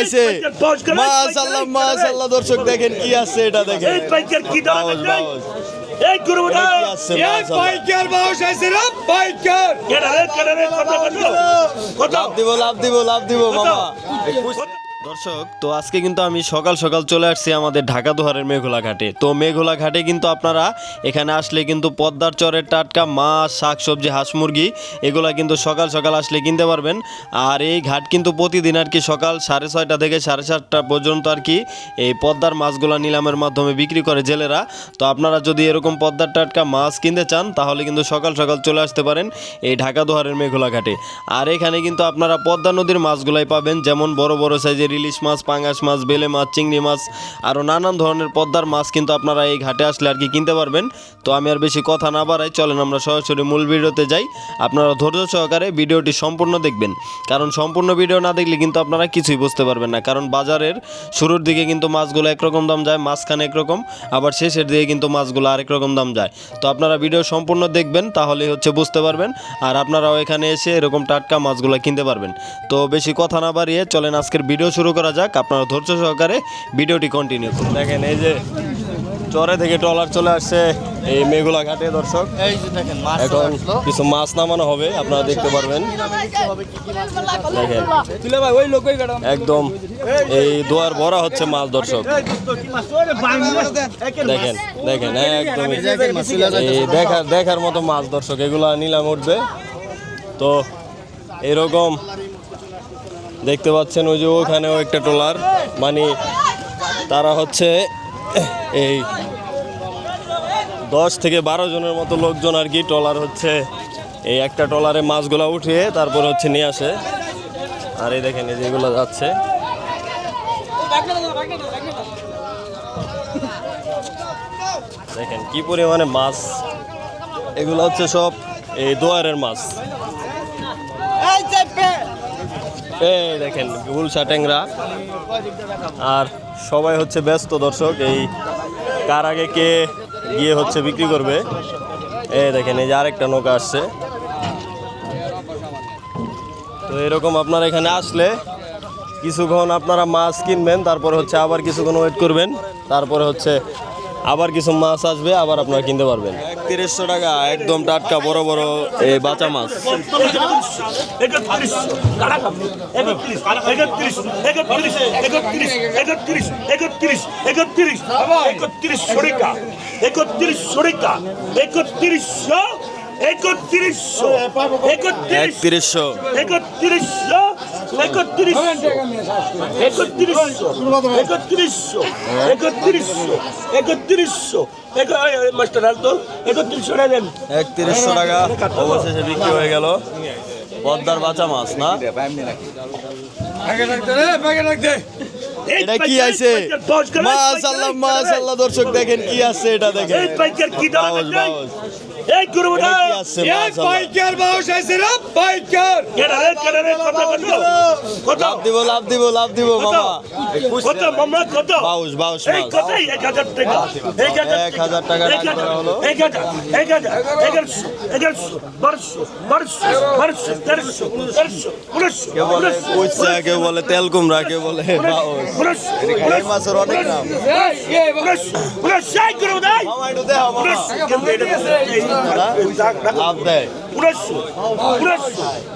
আছে। মাশাআল্লাহ মাশাআল্লাহ দর্শক দেখেন কি আছে এটা দেখেন। এই পাইকার কি দাম এই? এই গরুটা মাশাআল্লাহ। পাইকার বাউস আছে রে পাইকার কেডা রে কেডা রে কত কত কত লাভ দিব লাভ দিব লাভ দিব মামা? দর্শক, তো আজকে কিন্তু আমি সকাল সকাল চলে আসছি আমাদের ঢাকা দোহারের মেঘোলা ঘাটে। তো মেঘোলা ঘাটে কিন্তু আপনারা এখানে আসলে কিন্তু পদ্মার চরের টাটকা মাছ শাক সবজি হাঁস মুরগি, এগুলা কিন্তু সকাল সকাল আসলে কিনতে পারবেন। আর এই ঘাট কিন্তু প্রতিদিন আর কি সকাল সাড়ে ছয়টা থেকে সাড়ে সাতটা পর্যন্ত আর কি এই পদ্মার মাছগুলা নিলামের মাধ্যমে বিক্রি করে জেলেরা। তো আপনারা যদি এরকম পদ্মার টাটকা মাছ কিনতে চান, তাহলে কিন্তু সকাল সকাল চলে আসতে পারেন এই ঢাকা দোহারের মেঘোলা ঘাটে। আর এখানে কিন্তু আপনারা পদ্মা নদীর মাছগুলাই পাবেন, যেমন বড় বড় সাইজের ইলিশ মাছ, পাঙ্গাস মাছ, বেলে মাছ, চিংড়ি মাছ আরও নানান ধরনের পদ্মার মাছ কিন্তু আপনারা এই ঘাটে আসলে আর কি কিনতে পারবেন। তো আমি আর বেশি কথা না বাড়াই, চলেন আমরা সরাসরি মূল ভিডিওতে যাই। আপনারা ধৈর্য সহকারে ভিডিওটি সম্পূর্ণ দেখবেন। কারণ সম্পূর্ণ ভিডিও না দেখলে কিন্তু আপনারা কিছুই বুঝতে পারবেন না। কারণ বাজারের শুরুর দিকে কিন্তু মাছগুলো একরকম দাম যায়, মাঝখানে একরকম, আবার শেষের দিকে কিন্তু মাছগুলো আরেক রকম দাম যায়। তো আপনারা ভিডিও সম্পূর্ণ দেখবেন তাহলে হচ্ছে বুঝতে পারবেন। আর আপনারাও এখানে এসে এরকম টাটকা মাছগুলো কিনতে পারবেন। তো বেশি কথা না বাড়িয়ে চলেন আজকের ভিডিও শুরু করা যাক। আপনারা ধৈর্য সহকারে ভিডিওটি কন্টিনিউ করুন। দেখেন এই যে চরে থেকে ট্রলার চলে আসছে এই মেঘুলা ঘাটে দর্শক। এখন কিছু মাছ নামানো হবে আপনারা দেখতে পারবেন। দেখেন একদম এই দোয়ার ভরা হচ্ছে মাছ দর্শক। দেখেন দেখেন একদম এই দেখার দেখার মতো মাছ দর্শক এগুলা নিলাম উঠবে। তো এরকম দেখতে পাচ্ছেন ওই যে ওখানেও একটা ট্রলার। মানে তারা হচ্ছে এই দশ থেকে বারো জনের মতো লোকজন আর কি ট্রলার হচ্ছে এই একটা ট্রলারে মাছগুলা উঠিয়ে তারপর হচ্ছে নিয়ে আসে। আর এই দেখেন, এই যেগুলো যাচ্ছে। দেখেন কি পরিমাণে মাছ। এগুলো হচ্ছে সব এই দোয়ারের মাছ। এই দেখেন গুলশা ট্যাংরা আর সবাই হচ্ছে ব্যস্ত দর্শক, এই কার আগে কে গিয়ে হচ্ছে বিক্রি করবে? এই দেখেন, এই যে আরেকটা নৌকা আসছে। তো এরকম আপনারা এখানে আসলে কিছুক্ষণ আপনারা মাছ কিনবেন, তারপরে হচ্ছে আবার কিছুক্ষণ ওয়েট করবেন, তারপরে হচ্ছে আবার কিছু মাছ আসবে আবার আপনারা কিনতে পারবেন। তিরিশশো টাকা একদম টাটকা বড় বড় এই বাঁচা মাছ। একত্রিশ কারা খাবে? একত্রিশ একত্রিশ একত্রিশশো একত্রিশশো। একত্রিশশো একত্রিশশো একত্রিশশো মাস্টার একত্রিশশো একত্রিশশো টাকা অবশেষে বিক্রি হয়ে গেল। পদ্মার বাঁচা মাছ না? এটা কি আছে দর্শক দেখেন কি আছে এটা দেখেন। এক গুরু এক বাইকার মানুষ আছে রাম বাইকার। কত? লাভ দিব লাভ দিব লাভ দিব মামা। কত মামা কত? 22 22 এই কত? 1000 টাকা। টাকা 1000 টাকা হলো। 1000 1000 1100 1100 1200 1200 1300 1300 বলে তেল কুমড়া কে বলে 22 এই মাছের অনেক নাম। দাই 갔다가 라브 네. 아, 네. 우라쇼 우라쇼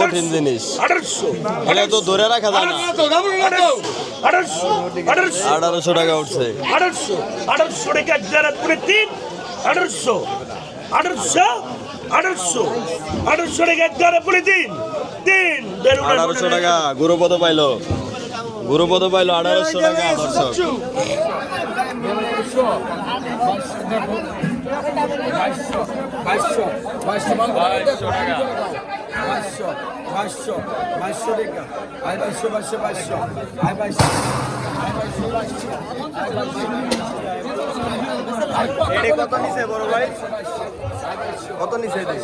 কঠিন জিনিস। এটা তো ধরে রাখা যায় না। তো দাবুর না তো আঠারোশো টাকা উঠছে। আঠারোশো আঠারোশো টাকা যারা পুরে তিন আঠারোশো আঠারোশো আঠারোশো আঠারোশো টাকা যারা পুরে তিন তিন আঠারোশো টাকা গুরুপদ পাইলো। গুরুপদ পাইলো আঠারোশো টাকা দর্শক। বাইশশো বাইশশো বাইশশো টাকা আই বাইশশো বাইশশো বাইশশো আই বাইশশো আই বাইশশো বাইশশো আই বাইশশো এটা কত নিছে বড় ভাই কত নিছে এটা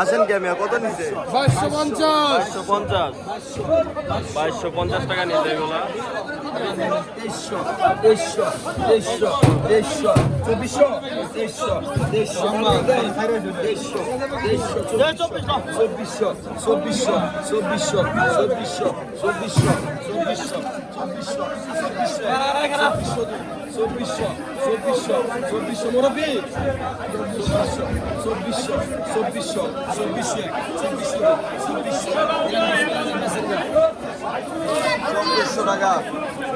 আসেন কে মিয়া কত নিছে বাইশশো পঞ্চাশ পঞ্চাশ বাইশশো পঞ্চাশ টাকা নিছে এগুলা তেইশশো তেইশশো তেইশশো তেইশশো চব্বিশশো তেইশশো তেইশশো তেইশশো তেইশশো চব্বিশশো চব্বিশশো চব্বিশশো চব্বিশশো চব্বিশশো চব্বিশশো চব্বিশশো চব্বিশশো চব্বিশশো চব্বিশশো মুরব্বী? চব্বিশশো চব্বিশশো চব্বিশশো চব্বিশশো চব্বিশশো চব্বিশশো চব্বিশশো টাকা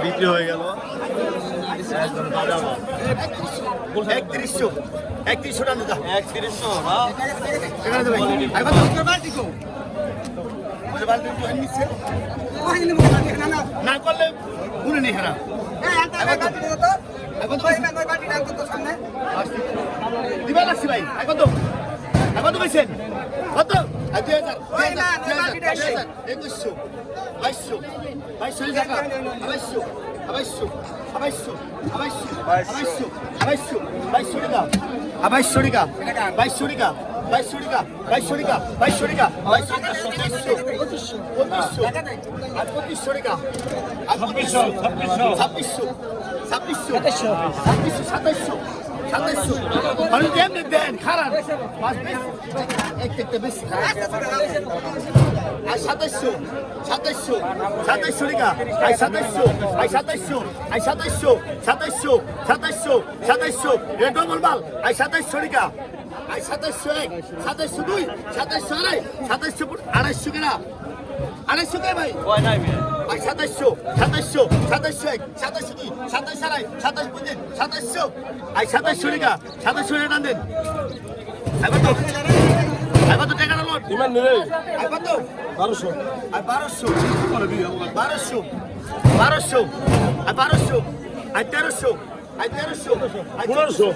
বিক্রি হয়ে গেল। একত্রিশশো। একত্রিশশো টাকা দিতা একত্রিশশো না করলে উনি নেই খারাপ দিবা লাগছি ভাই আর কত আর কত পাইছেন। কত দুই হাজার একুশশো বাইশশো বাইশশো টাকা। বাইশশো বাইশশো বাইশশো বাইশশো বাইশশো। বাইশশো টাকা। বাইশশো টাকা বাইশশো টাকা বাইশশো টাকা বাইশশো টাকা বাইশশো টাকা বাইশশো টাকা পঁচিশশো পঁচিশশো আর পঁচিশশো টাকা। আর পঁচিশশো ছাব্বিশশো ছাব্বিশশো ছাব্বিশশো সাতাইশশো। সাতাইশশো আমি কেমনি দেন খারাপ। পাঁচ বেশ। এক একটা বেশ। আর সাতাইশশো সাতাইশশো সাতাইশশো টাকা। আই সাতাইশশো আই সাতাইশশো আই সাতাইশশো সাতাইশশো সাতাইশশো সাতাইশশো। এ ডবল মাল আই সাতাইশশো আই সাতাইশশো এক সাতাইশশো দুই সাতাইশশো আড়াই সাতাইশশো আড়াইশো কেনা। আড়াইশো কে ভাই? ভাই সাতাইশশো সাতাইশশো সাতাইশশো এক সাতাইশশো দুই সাতাইশ আড়াই সাতাইশ পঁচিশ সাতাইশশো আই সাতাইশশো টাকা সাতাইশশো টাকা দেন। আইবার তো আইবার তো টাকা নোট ইমান নেই। আইবার তো বারোশো। আর বারোশো। বারোশো। বারোশো। আর বারোশো। আর তেরোশো। আর তেরোশো। আর পনেরোশো।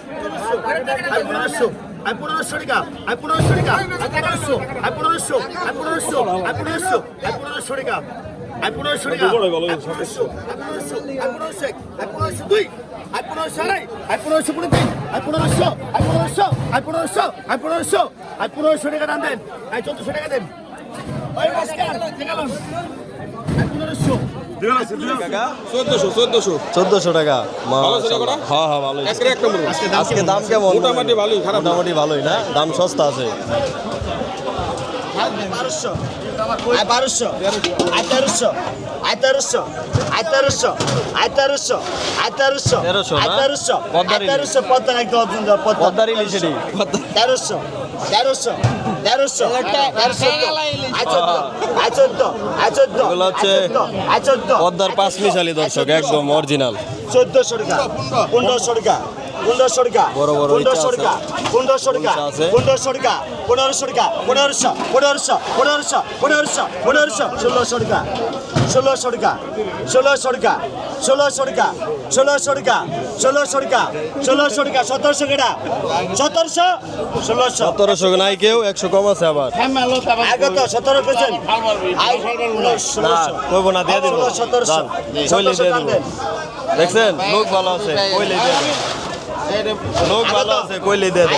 আর পনেরোশো। আর পনেরোশো টাকা। আর পনেরোশো টাকা। আর পনেরোশো আর পনেরোশো। আর পনেরোশো। আর পনেরোশো। আর পনেরোশো টাকা। আর পনেরোশো দুই আর পনেরোশো আড়াই আর পনেরোশো পনেরো তিন আর পনেরোশো আর পনেরোশো আর পনেরোশো আর পনেরোশো আর পনেরোশো টাকা দাম দেন আর চোদ্দশো টাকা দেন ওই টাকা চোদ্দশো? হ্যাঁ হ্যাঁ ভালো আজকে দাম কেমন মোটামুটি ভালোই। মোটামুটি ভালোই না দাম সস্তা আছে বারোশো। আয় বারোশো আয় তেরোশো আয় তেরোশো আয় তেরোশো আয় তেরোশো আয় তেরোশো তেরোশো আয় না? তেরোশো পদ্মার আয় ইলিশ। তেরোশো পদ্মার একদম অর্জুন দেওয়া পদ্মা। পদ্মার ইলিশ এটি। তেরোশো তেরোশো তেরোশো তেরোশো আয় চোদ্দ আয় চোদ্দ আয় চোদ্দ পদ্মার পাঁচ মিশালি দর্শক একদম অরিজিনাল চোদ্দশো টাকা পনেরোশো টাকা। পনেরোশো টাকা বড় বড় পনেরোশো টাকা পনেরোশো টাকা। পনেরোশো টাকা পনেরোশো টাকা পনেরোশো পনেরোশো পনেরোশো পনেরোশো পনেরোশো ষোলোশো টাকা ষোলোশো টাকা ষোলোশো টাকা ষোলোশো টাকা ষোলোশো টাকা ষোলোশো টাকা ষোলোশো টাকা সতেরোশো টাকা সতেরোশো? ষোলোশো। সতেরোশো নাই কেউ একশো কম আছে আবার। আগে তো সতেরো পেয়েছেন। না দিয়ে দিব। সতেরোশো। দেখছেন? লোক ভালো আছে লোক ভালো আছে কইলে দেন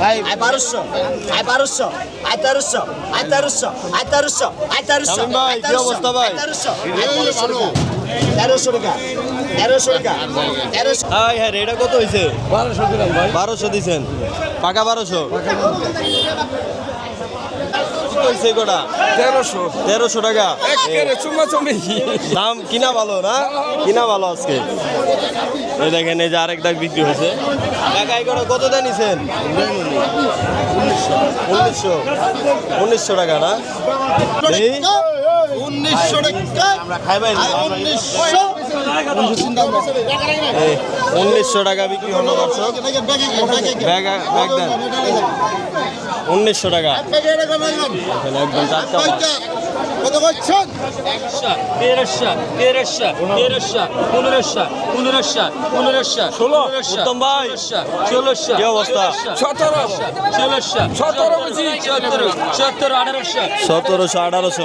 ভাই আই আই এটা কত হয়েছে বারোশো দিলাম ভাই। পাকা বারোশো। হয়েছে তেরোশো। তেরোশো টাকা? চুম্বি দাম কিনা ভালো না? কিনা ভালো আজকে? এই দেখেন এই যে আরেক দাগ বিক্রি হয়েছে। কাকা এই কত নিছেন? উনিশশো। উনিশশো টাকা না? এই? উনিশশো টাকা। আমরা খাই পাই উনিশশো। উনিশশো টাকা বিক্রি হলো দর্শক। উনিশশো টাকা। একদম সতেরোশো আঠারোশো।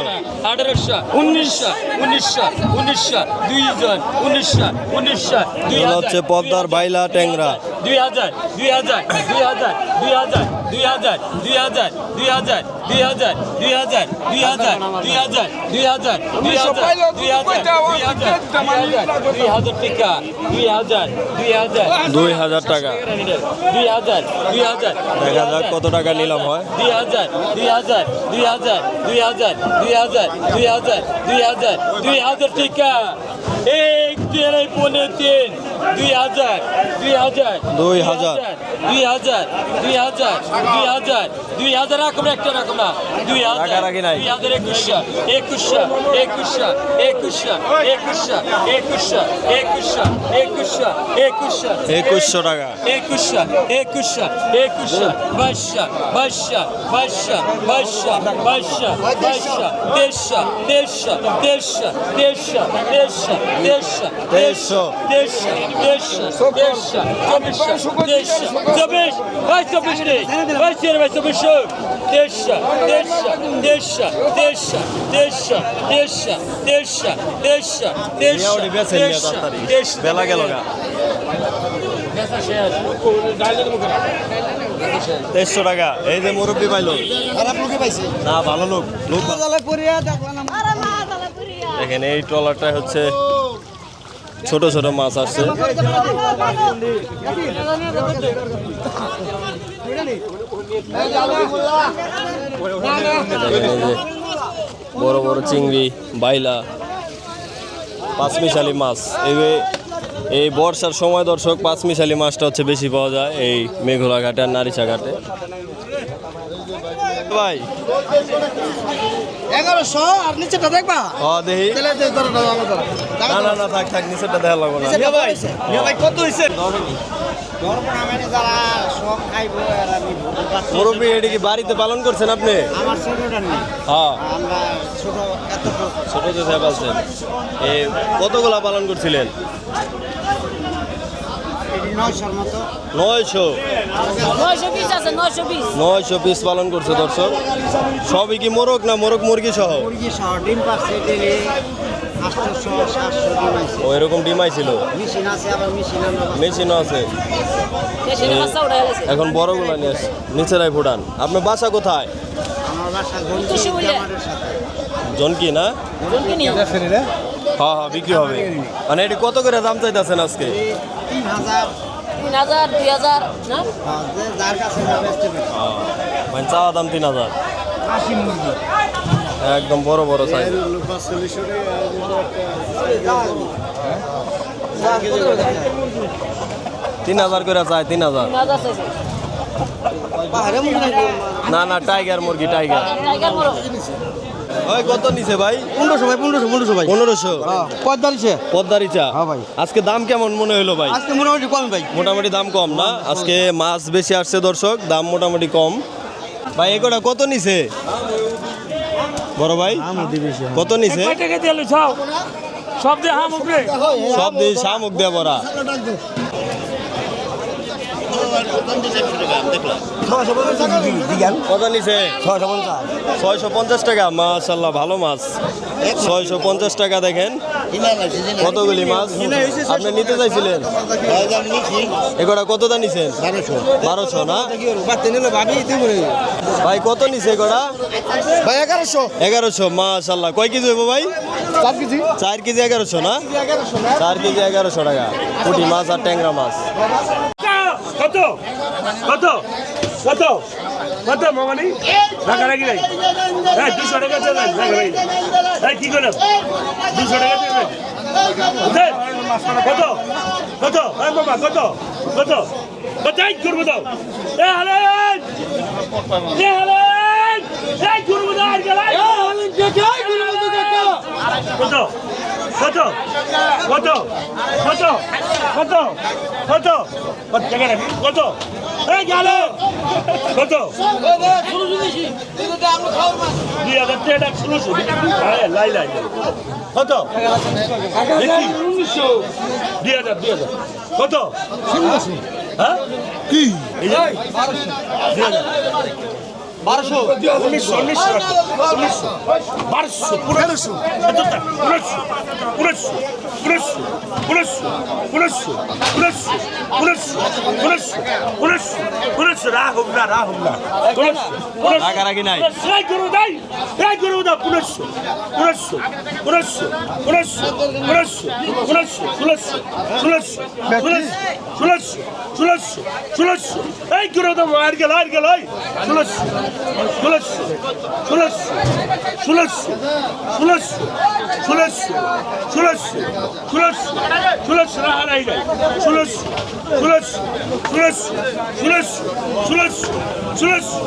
আঠারোশো উনিশশো উনিশশো উনিশশো দুইজন উনিশশো উনিশশো হচ্ছে পদ্মার বাইলা ট্যাংরা দুই হাজার দুই হাজার দুই হাজার দুই হাজার দুই হাজার দুই হাজার দুই হাজার দুই হাজার দুই হাজার দুই হাজার দুই হাজার দুই হাজার দুই হাজার দুই হাজার দুই হাজার দুই হাজার টাকা দুই হাজার দুই হাজার দুই হাজার টাকা দুই হাজার দুই হাজার দেখা যাক কত টাকা নিলাম হয় দুই হাজার দুই হাজার দুই হাজার দুই হাজার দুই হাজার দুই হাজার দুই হাজার দুই হাজার টাকা এক তিন পনেরো তিন দুই হাজার দুই হাজার দুই হাজার। দুই হাজার দুই হাজার দুই হাজার দুই হাজার রাখুন একটা রাখুন না দুই হাজার। দুই হাজার একুশশো একুশশো একুশশো একুশশো একুশশো একুশশো একুশশো একুশশো একুশশো একুশশো টাকা একুশশো একুশশো একুশশো বাইশশো বাইশশো বাইশশো বাইশশো বাইশশো বাইশশো তেইশশো তেইশশো তেইশশো তেইশশো তেইশশো তেইশশো তেইশশো। তেইশশো চব্বিশশো তেইশশো চব্বিশ বাইশ চব্বিশ নেই বাইশ চেয়ার তেইশশো তেইশশো তেইশশো তেইশশো তেইশশো তেইশশো তেইশশো মিয়াওটি বেছেন মিয়া তেইশশো তাড়াতাড়ি। তেইশশো বেলা গেল তেইশশো টাকা। এই যে মুরব্বী পাইলো। না ভালো লোক। লোক। দেখেন এই ট্রলারটা হচ্ছে ছোট ছোট মাছ আসছে। বড় বড় চিংড়ি, বাইলা, পাঁচমিশালি মাছ। এই এই বর্ষার সময় দর্শক, পাঁচমিশালি মাছটা হচ্ছে বেশি পাওয়া যায় এই মেঘলা ঘাটে আর নারিচা ঘাটে। ভাই। থাক কত হয়েছে? কি বাড়িতে পালন করছেন আপনি? ছোট ছোট কতগুলা পালন করছিলেন? নয়শো? নয়শো পিস পালন করছে দর্শক। সবই কি মোরগ না মোরগ মুরগি সহ ও এরকম ডিম আইছিল? মেশিনও আছে। এখন বড়গুলা নিয়ে আসছে নিচেরাই ফুটান। আপনার বাসা কোথায়? জনকি না? হ্যাঁ হ্যাঁ বিক্রি হবে। মানে এটি কত করে দাম চাইতেছেন আজকে? তিন হাজার তিন হাজার দুই হাজার না হ্যাঁ, যার কাছে যা বেচতে পারি মানে চাওয়া দাম তিন হাজার আশি মুরগি একদম বড় বড় সাইজ তিন হাজার করে চাই তিন হাজার না না টাইগার মুরগি টাইগার ওই কত নিছে ভাই? পনেরোশো ভাই পনেরোশো পনেরোশো ভাই। পনেরোশো? পঁয়তাল্লিশে পদ্মারিচা হ্যাঁ ভাই। আজকে দাম কেমন মনে হলো ভাই? আজকে মোটামুটি কম ভাই। মোটামুটি দাম কম না? আজকে মাছ বেশি আসছে দর্শক দাম মোটামুটি কম। ভাই এগুলা কত নিছে? বড় ভাই কত নিছে? সব দিয়ে শামুক দিয়ে বড়া। ছয়শো পঞ্চাশ টাকা মাশাল্লাহ ভালো মাছ ছয়শো পঞ্চাশ টাকা দেখেন কতগুলি মাছ আপনি নিতে চাইছিলেন এগুলা কত দা নিছেন বারোশো না ভাই কত নিছে এগুলা ভাই এগারোশো এগারোশো মাশাল্লাহ কয় কেজি হইব ভাই চার কেজি চার কেজি এগারোশো, না? চার কেজি এগারোশো টাকা। পুঁটি মাছ আর ট্যাংরা মাছ। কত? কত? কত? কত মামানি? রাখা রাখি নাই? হ্যাঁ দুশো টাকা চলেন রাখা রাখি হ্যাঁ কি করলাম? দুশো টাকা বুঝলেন? কত? কত? হ্যাঁ মামা কত? কত? এই করব দাও এ হালেন! এ হালেন! এই করব দাও আর গেলাই কত? কত কত কত কত কত কত গেল কত দুই হাজার টাকা ষোলোশো হ্যাঁ লাই লাই। কত দুই হাজার দুই হাজার কত হ্যাঁ কি দুই হাজার বারোশো উনিশশো উনিশশো উনিশশো বারোশো পনেরোশো পনেরোশো পনেরোশো পনেরোশো পনেরোশো পনেরোশো পনেরোশো পনেরোশো পনেরোশো পনেরোশো পনেরোশো রাহুম না রাহুম না পনেরোশো পনেরোশো রাগারাগি নাই। এই করো দাই এই করো দা পনেরোশো পনেরোশো পনেরোশো পনেরোশো পনেরোশো পনেরোশো ষোলোশো ষোলোশো ষোলোশো ষোলোশো ষোলোশো এই করো দা আর গেল আর গেল এই ষোলোশো ষোলোশো ষোলোশো ষোলোশো ষোলোশো ষোলোশো ষোলোশো ষোলোশো ষোলোশো নাই নাই ষোলোশো ষোলোশো ষোলোশো ষোলোশো ষোলোশো ষোলোশো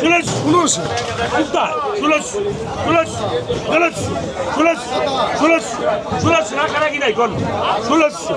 ষোলোশো ষোলোশো কোথায় ষোলোশো ষোলোশো ষোলোশো ষোলোশো ষোলোশো ষোলোশো রাখা রাখি নাই কোন ষোলোশো